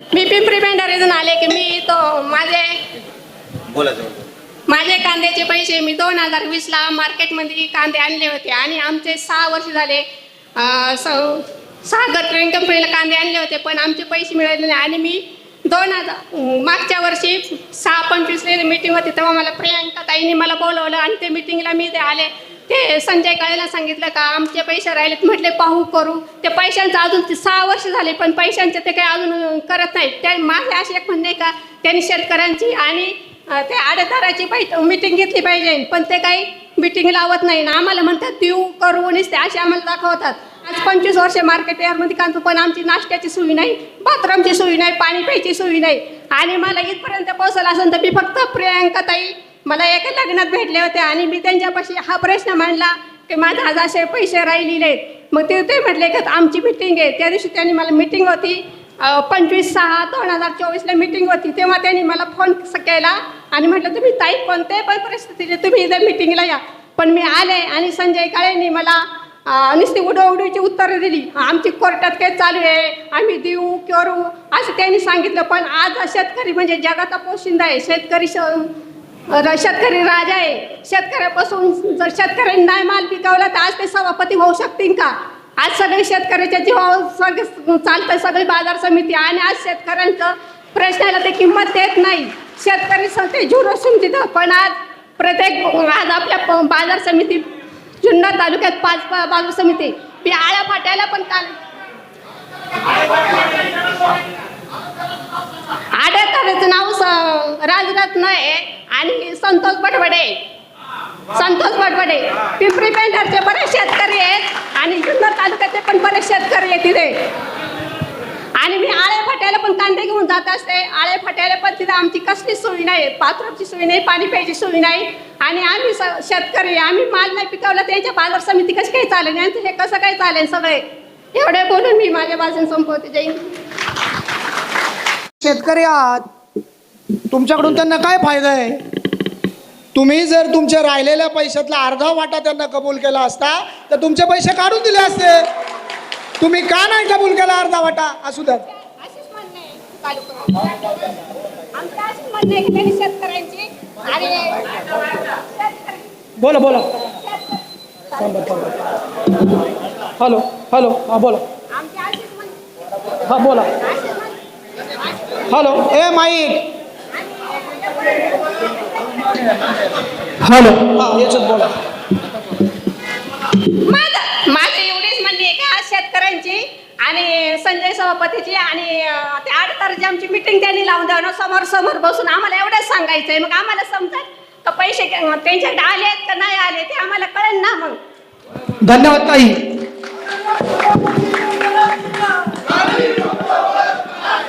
मी पिंपरी पेंढारीतून आले की मी तो माझे बोला माझे कांद्याचे पैसे मी दोन हजार वीसला मार्केटमध्ये कांदे आणले होते आणि आमचे सहा वर्ष झाले सागर ट्रेन कंपनीला कांदे आणले होते पण आमचे पैसे मिळाले नाही. आणि मी दोन हजार मागच्या वर्षी सहा पंचवीसला मीटिंग होती तेव्हा मला प्रियांका ताईने मला बोलवलं आणि ते मीटिंगला मी ते आले. ते संजय काळेला सांगितलं का आमचे पैसे राहिलेत म्हटले पाहू करू. ते पैशांचं अजून ते सहा वर्ष झाले पण पैशांचे ते काही अजून करत नाहीत. त्या माझे असे एक म्हणणे का त्यांनी शेतकऱ्यांची आणि ते आडेदाराची पाहिजे मीटिंग घेतली पाहिजे. पण ते काही मीटिंग लावत नाही. ना आम्हाला म्हणतात देऊ करू ते असे आम्हाला दाखवतात. आज पंचवीस वर्ष मार्केट यामध्ये कांतो पण आमची नाश्त्याची सोय नाही बाथरूमची सोयी नाही पाणी प्यायची सोयी नाही. आणि मला इथपर्यंत पोहोचलं असेल तर मी फक्त प्रियांका ताई मला एका लग्नात भेटले होते आणि मी त्यांच्यापाशी हा प्रश्न मांडला की माझा आज असे पैसे राहिलेले आहेत. मग ते ते म्हटले की आमची मिटिंग आहे. त्या दिवशी त्यांनी मला मिटिंग होती. पंचवीस सहा दोन हजार चोवीसला मिटिंग होती. तेव्हा त्यांनी मला फोन केला आणि म्हटलं तुम्ही ताई कोणत्याही पण परिस्थितीचे तुम्ही इथे मिटिंगला या. पण मी आले आणि संजय काळेंनी मला नुसती उडवडीची उत्तरं दिली. आमची कोर्टात काय चालू आहे. आम्ही देऊ करू. असं त्यांनी सांगितलं. पण आज शेतकरी म्हणजे जगाचा पोशिंदा आहे. शेतकरी श शेतकरी राजा आहे शेतकऱ्यापासून जर शेतकऱ्यांनी नाही माल पिकवला तर आज ते सभापती होऊ शकतील का आज सगळे शेतकऱ्याच्या जीवावर सगळे चालतं सगळी बाजार समिती आणि आज शेतकऱ्यांचं प्रश्नाला ते किंमत देत नाही शेतकरी स- ते झुरसून तिथं पण आज प्रत्येक आज आपल्या प- बाजार समिती जुन्नर तालुक्यात पाच पा- बाजार समिती मी आळ्या फाट्याला पण काल आड्याचं नाव स- राजरत्न आहे आणि संतोष भटवडे संतोष बटवडे पिंपरी पेंढरचे बरेच शेतकरी आहेत आणि जुन्नर तालुक्याचे पण बरेच शेतकरी आहेत तिथे आणि मी आळे फाट्याला पण कांदे घेऊन जात असते. आळे फाट्याला पण तिथे आमची कसलीच सोय नाही. बाथरूमची सोय नाही पाणी प्यायची सोय नाही. आणि आम्ही शेतकरी आम्ही माल नाही पिकवला त्यांच्या बाजार समिती कशी काही चालेल? यांचं हे कसं काय चालेल सगळे? एवढे बोलून मी माझ्या बाजून संपवते जाईन शेतकरी आहात. तुमच्याकडून त्यांना काय फायदा आहे? तुम्ही जर तुमच्या राहिलेल्या पैशातला अर्धा वाटा त्यांना कबूल केला असता तर तुमचे पैसे काढून दिले असते. तुम्ही का नाही कबूल केला अर्धा वाटा? असू द्या. बोला बोला. हॅलो हॅलो हा बोला. हा बोला. हॅलो. ए माईक. हॅलो. बोला. माझं माझं एवढीच म्हणणे आहे का शेतकऱ्यांची आणि संजय सभापतीची आणि ते आडतारची आमची मिटिंग त्यांनी लावून द्यावं ना समोर समोर बसून आम्हाला एवढंच सांगायचंय. मग आम्हाला समजेल का पैसे त्यांच्याकडे आले आहेत का नाही आले ते आम्हाला कळेल ना मग. धन्यवाद ताई.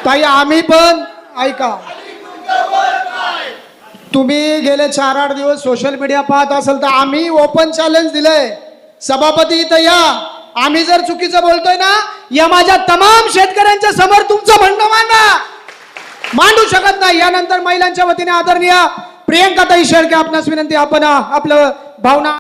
ताई आम्ही पण ऐका. तुम्ही गेले चार आठ दिवस सोशल मीडिया पाहत असाल तर आम्ही ओपन चॅलेंज दिलंय. सभापती इथं या. आम्ही जर चुकीचं बोलतोय ना या माझ्या तमाम शेतकऱ्यांच्या समोर तुमचं म्हणणं मांडा. मांडू शकत नाही. यानंतर महिलांच्या वतीने आदरणीय प्रियंका ताई शेळके आपणास विनंती आपण आपलं भावना